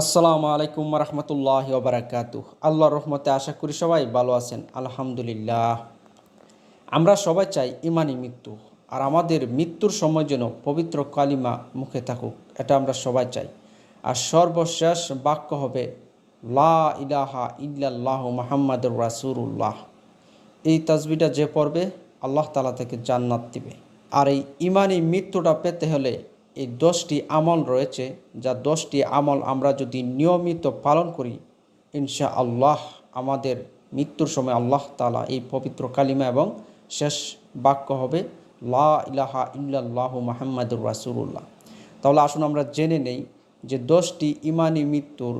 আসসালামু আলাইকুম রহমতুল্লাহ ওবরাকাতু আল্লাহ রহমতে আশা করি সবাই ভালো আছেন, আলহামদুলিল্লাহ। আমরা সবাই চাই ইমানি মৃত্যু, আর আমাদের মৃত্যুর সময় যেন পবিত্র কালিমা মুখে থাকুক, এটা আমরা সবাই চাই। আর সর্বশেষ বাক্য হবে, লা ইলাহা ইল্লাল্লাহ মাহাম্মাদুর রাসুরুল্লাহ এই তাজবিটা যে পড়বে, আল্লাহ তালা থেকে জান্নাত দিবে। আর এই ইমানি মৃত্যুটা পেতে হলে এই দশটি আমল রয়েছে, যা দশটি আমল আমরা যদি নিয়মিত পালন করি ইনশা আল্লাহ আমাদের মৃত্যুর সময় আল্লাহ তালা এই পবিত্র কালিমা এবং শেষ বাক্য হবে, লা ইলাহা ইল্লাল্লাহ মাহাম্মাদুর রাসুল্লাহ তাহলে আসুন আমরা জেনে নেই যে দশটি ইমানি মৃত্যুর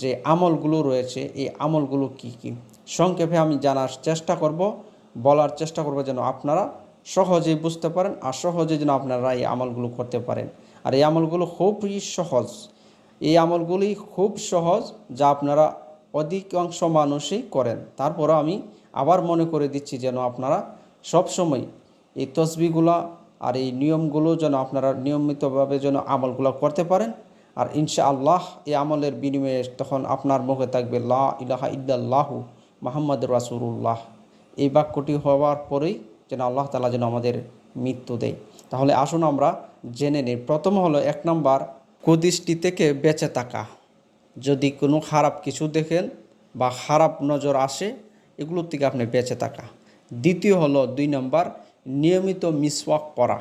যে আমলগুলো রয়েছে, এই আমলগুলো কি কি? সংক্ষেপে আমি জানার চেষ্টা করব, বলার চেষ্টা করব যেন আপনারা সহজেই বুঝতে পারেন আর সহজে যেন আপনারা এই আমলগুলো করতে পারেন। আর এই আমলগুলো খুবই সহজ। এই আমলগুলি খুব সহজ যা আপনারা অধিকাংশ মানুষই করেন। তারপরও আমি আবার মনে করে দিচ্ছি যেন আপনারা সবসময় এই তসবিগুলা আর এই নিয়মগুলো যেন আপনারা নিয়মিতভাবে যেন আমলগুলো করতে পারেন। আর ইনশা আল্লাহ এই আমলের বিনিময়ে তখন আপনার মুখে থাকবে লা ইলাহা ইল্লাল্লাহু মাহমদ রাসুল্লাহ এই বাক্যটি হওয়ার পরেই যেন আল্লাহ তালা যেন আমাদের মৃত্যু দেয়। তাহলে আসুন আমরা জেনে নিই। প্রথম হলো এক নম্বর, কুদৃষ্টি থেকে বেঁচে থাকা। যদি কোনো খারাপ কিছু দেখেন বা খারাপ নজর আসে, এগুলোর থেকে আপনি বেঁচে থাকা। দ্বিতীয় হলো দুই নম্বর, নিয়মিত মিসওয়াক করা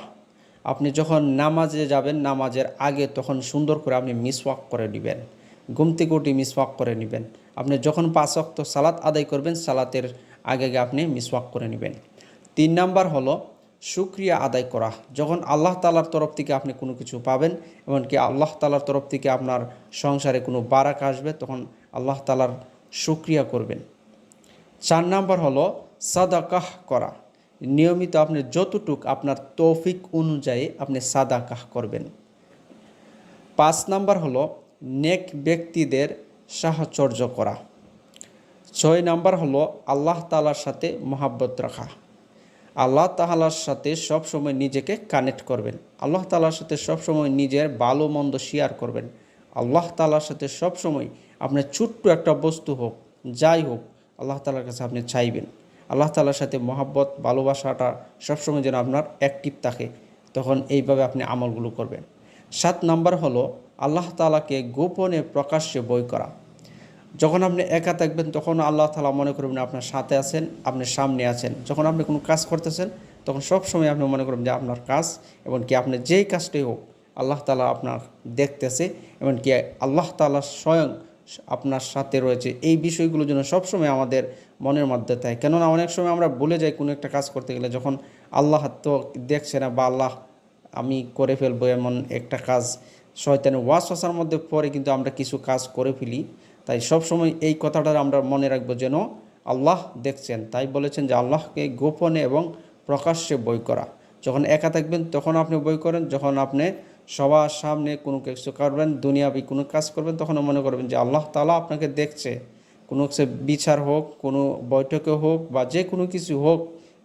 আপনি যখন নামাজে যাবেন, নামাজের আগে তখন সুন্দর করে আপনি মিসওয়াক করে নেবেন। গুমতি গুটি মিসওয়াক করে নেবেন। আপনি যখন পাঁচ অক্ত সালাত আদায় করবেন, সালাতের আগে আগে আপনি মিসওয়াক করে নেবেন। তিন নাম্বার হলো সুক্রিয়া আদায় করা। যখন আল্লাহ তালার তরফ থেকে আপনি কোনো কিছু পাবেন, এমনকি আল্লাহ তালার তরফ থেকে আপনার সংসারে কোনো বারাক আসবে, তখন আল্লাহ তালার সুক্রিয়া করবেন। চার নাম্বার হলো সাদাকাহ করা। নিয়মিত আপনি যতটুক আপনার তৌফিক অনুযায়ী আপনি সাদাকাহ করবেন। পাঁচ নাম্বার হলো নেক ব্যক্তিদের সাহচর্য করা। ছয় নাম্বার হলো আল্লাহ তালার সাথে মহাব্বত রাখা। আল্লাহ তাহালার সাথে সবসময় নিজেকে কানেক্ট করবেন। আল্লাহ তালার সাথে সবসময় নিজের ভালো মন্দ শেয়ার করবেন। আল্লাহ তালার সাথে সবসময় আপনার ছোট্ট একটা বস্তু হোক, যাই হোক, আল্লাহ তালার কাছে আপনি চাইবেন। আল্লাহ তালার সাথে মহাব্বত, ভালোবাসাটা সবসময় যেন আপনার অ্যাক্টিভ থাকে, তখন এইভাবে আপনি আমলগুলো করবেন। সাত নাম্বার হলো, আল্লাহ তালাকে গোপনে প্রকাশ্যে বই করা। যখন আপনি একা থাকবেন, তখন আল্লাহ তালা মনে করবেন আপনার সাথে আছেন, আপনি সামনে আছেন। যখন আপনি কোনো কাজ করতেছেন, তখন সব সময় আপনি মনে করবেন যে আপনার কাজ, এমনকি আপনি যেই কাজটাই হোক, আল্লাহ তালা আপনার দেখতেছে, এমনকি আল্লাহ তালা স্বয়ং আপনার সাথে রয়েছে। এই বিষয়গুলো যেন সবসময় আমাদের মনের মধ্যে থাকে। কেননা অনেক সময় আমরা ভুলে যাই কোনো একটা কাজ করতে গেলে, যখন আল্লাহ তো দেখছে না বা আল্লাহ আমি করে ফেলব এমন একটা কাজ, শয়তানের ওয়াস ওয়াসার মধ্যে পরে কিন্তু আমরা কিছু কাজ করে ফেলি। তাই সবসময় এই কথাটা আমরা মনে রাখব যেন আল্লাহ দেখছেন। তাই বলেছেন যে আল্লাহকে গোপনে এবং প্রকাশ্যে বই করা। যখন একা থাকবেন, তখন আপনি বই করেন। যখন আপনি সবার সামনে কোনো কিছু করবেন, দুনিয়াবি কোনো কাজ করবেন তখন মনে করবেন যে আল্লাহ তালা আপনাকে দেখছে। কোনো সে বিচার হোক, কোনো বৈঠকে হোক বা যে কোনো কিছু হোক,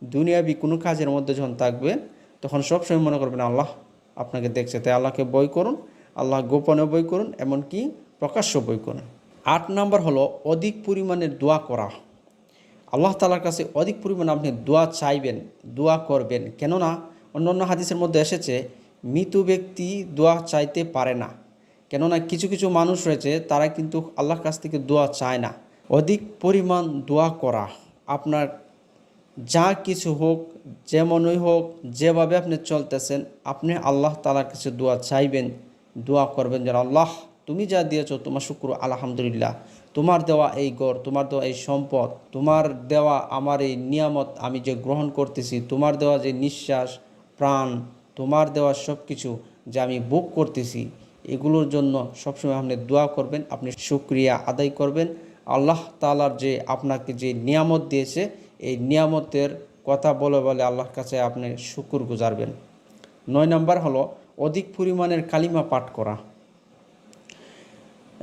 দুনিয়াবি কোনো কাজের মধ্যে যখন থাকবেন, তখন সবসময় মনে করবেন আল্লাহ আপনাকে দেখছে। তাই আল্লাহকে বই করুন, আল্লাহ গোপনে বই করুন, এমনকি প্রকাশ্য বই করুন। আট নম্বর হলো অধিক পরিমাণে দোয়া করা। আল্লাহ তালার কাছে অধিক পরিমাণে আপনি দোয়া চাইবেন, দোয়া করবেন। কেননা অন্য অন্য হাদিসের মধ্যে এসেছে, মৃত ব্যক্তি দোয়া চাইতে পারে না। কেননা কিছু কিছু মানুষ রয়েছে, তারা কিন্তু আল্লাহর কাছ থেকে দোয়া চায় না। অধিক পরিমাণ দোয়া করা। আপনার যা কিছু হোক, যেমনই হোক, যেভাবে আপনি চলতেছেন, আপনি আল্লাহ তালার কাছে দোয়া চাইবেন, দোয়া করবেন যেন আল্লাহ তুমি যা দিয়েছ, তোমার শুক্র, আলহামদুলিল্লাহ। তোমার দেওয়া এই গড়, তোমার দেওয়া এই সম্পদ, তোমার দেওয়া আমার এই নিয়ামত আমি যে গ্রহণ করতেছি, তোমার দেওয়া যে নিঃশ্বাস, প্রাণ, তোমার দেওয়া সব কিছু যে আমি বুক করতেছি, এগুলোর জন্য সবসময় আপনি দোয়া করবেন, আপনি সুক্রিয়া আদায় করবেন। আল্লাহ তালার যে আপনাকে যে নিয়ামত দিয়েছে, এই নিয়ামতের কথা বলে বলে আল্লাহর কাছে আপনি শুকুর গুজারবেন নয় নম্বর হলো, অধিক পরিমাণের কালিমা পাঠ করা।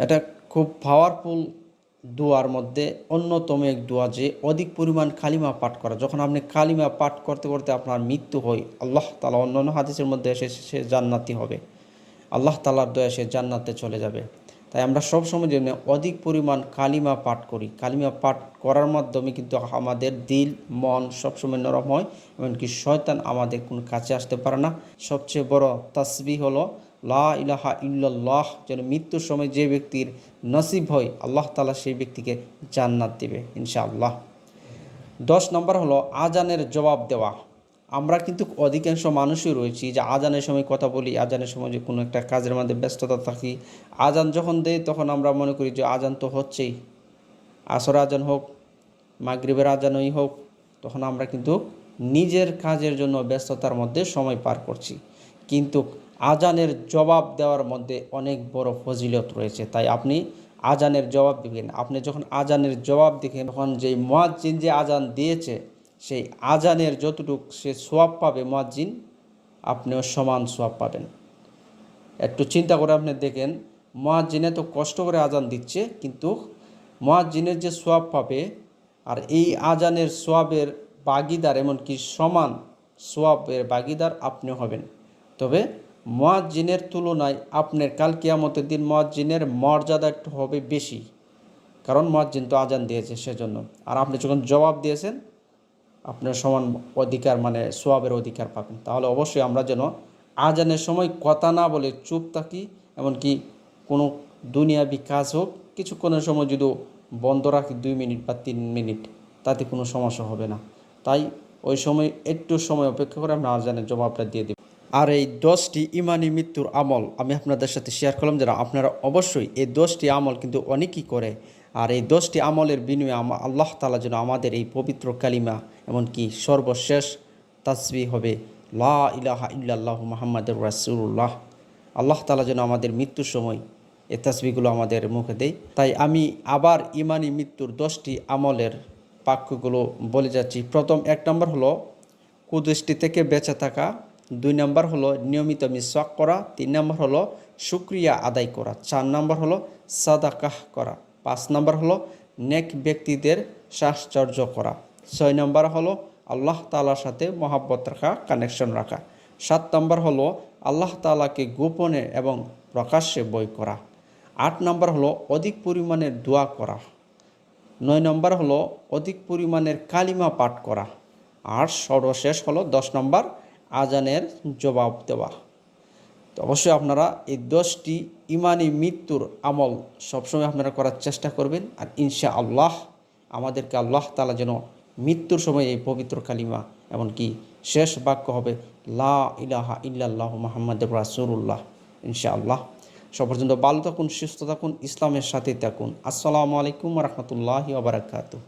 এটা খুব পাওয়ারফুল দোয়ার মধ্যে অন্যতম এক দোয়া যে অধিক পরিমাণ কালিমা পাঠ করা। যখন আপনি কালিমা পাঠ করতে করতে আপনার মৃত্যু হয়, আল্লাহ তালা অন্য অন্য হাদিসের মধ্যে এসে সে জান্নাতি হবে। আল্লাহ তালার দয়া সে জান্নাতে চলে যাবে। তাই আমরা সবসময় যেন অধিক পরিমাণ কালিমা পাঠ করি, কালিমা পাঠ করার মাধ্যমে কিন্তু আমাদের দিল, মন সবসময় নরম হয়, এমনকি শয়তান আমাদের কোনো কাছে আসতে পারে না। সবচেয়ে বড় তাসবি হলো লা ইলাহা ইল্লাল্লাহ, যেন মৃত্যুর সময় যে ব্যক্তির নসিব হয়, আল্লাহ তালা সেই ব্যক্তিকে জান্নাত দেবে, ইনশাআল্লাহ। দশ নম্বর হলো আজানের জবাব দেওয়া। আমরা কিন্তু অধিকাংশ মানুষই রয়েছি যে আজানের সময় কথা বলি, আজানের সময় যে কোনো একটা কাজের মধ্যে ব্যস্ততা থাকি। আজান যখন দেয় তখন আমরা মনে করি যে আজান তো হচ্ছেই। আসর আজান হোক, মাগরিবের আজানই হোক, তখন আমরা কিন্তু নিজের কাজের জন্য ব্যস্ততার মধ্যে সময় পার করছি। কিন্তু আজানের জবাব দেওয়ার মধ্যে অনেক বড় ফজিলত রয়েছে। তাই আপনি আজানের জবাব দিবেন। আপনি যখন আজানের জবাব দেখেন তখন যে মোয়াজ্জিন যে আজান দিয়েছে, সেই আজানের যতটুক সে সোয়াব পাবে মোয়াজ্জিন, আপনিও সমান সোয়াব পাবেন। একটু চিন্তা করে আপনি দেখেন, মোয়াজ্জিনে তো কষ্ট করে আজান দিচ্ছে, কিন্তু মোয়াজ্জিনের যে সোয়াব পাবে আর এই আজানের সোয়াবের বাগিদার এমনকি সমান সোয়াবের বাগিদার আপনিও হবেন। তবে মোয়াজ্জিনের তুলনায় আপনার কাল কিয়ামতের দিন মোয়াজ্জিনের মর্যাদা একটু হবে বেশি। কারণ মোয়াজ্জিন তো আজান দিয়েছে সেজন্য। আর আপনি যখন জবাব দিয়েছেন, আপনার সমান অধিকার মানে সোয়াবের অধিকার পাবেন। তাহলে অবশ্যই আমরা যেন আজানের সময় কথা না বলে চুপ থাকি, এমনকি কোনো দুনিয়াবি কাজ হোক, কিছুক্ষণের সময় যদি বন্ধ রাখি দুই মিনিট বা তিন মিনিট, তাতে কোনো সমস্যা হবে না। তাই ওই সময় একটু সময় অপেক্ষা করে আমরা আজানের জবাবটা দিয়ে দেব। আর এই দশটি ইমানি মৃত্যুর আমল আমি আপনাদের সাথে শেয়ার করলাম যারা, আপনারা অবশ্যই এই দশটি আমল কিন্তু অনেকই করে। আর এই দশটি আমলের বিনিময়ে আল্লাহ তালা যেন আমাদের এই পবিত্র কালিমা এমনকি সর্বশেষ তাসবি হবে। লা ইলাহা ইল্লাল্লাহ মোহাম্মদ রাসুল্লাহ আল্লাহ তালা যেন আমাদের মৃত্যুর সময় এ তাসবিগুলো আমাদের মুখে দেয়। তাই আমি আবার ইমানি মৃত্যুর দশটি আমলের বাক্যগুলো বলে যাচ্ছি। প্রথম এক নম্বর হলো, কুদৃষ্টি থেকে বেঁচে থাকা। দুই নম্বর হলো নিয়মিত মিসওয়াক করা, তিন নম্বর হলো শুক্রিয়া আদায় করা, চার নম্বর হলো সাদাকাহ করা, পাঁচ নম্বর হলো নেক ব্যক্তিদের সাহচর্য করা, ছয় নম্বর হলো আল্লাহ তালার সাথে মহাব্বত রাখা কানেকশন রাখা, সাত নম্বর হলো আল্লাহ তালাকে গোপনে এবং প্রকাশ্যে বই করা, আট নম্বর হলো অধিক পরিমাণের দোয়া করা, নয় নম্বর হলো অধিক পরিমাণের কালিমা পাঠ করা, আর সর্বশেষ হলো দশ নম্বর আজানের জবাব দেওয়া। তো অবশ্যই আপনারা এই দশটি ইমানি মৃত্যুর আমল সবসময় আপনারা করার চেষ্টা করবেন আর ইনশা আল্লাহ আমাদেরকে আল্লাহ তালা যেন মৃত্যুর সময় এই পবিত্র কালিমা এমনকি শেষ বাক্য হবে, লা ইলাহা ইল্লাল্লাহ মোহাম্মদ রাসুল্লাহ ইনশা আল্লাহ সব পর্যন্ত ভালো থাকুন, সুস্থ থাকুন, ইসলামের সাথে থাকুন। আসসালামু আলাইকুম রহমতুল্লাহি ওবরাকাতুহ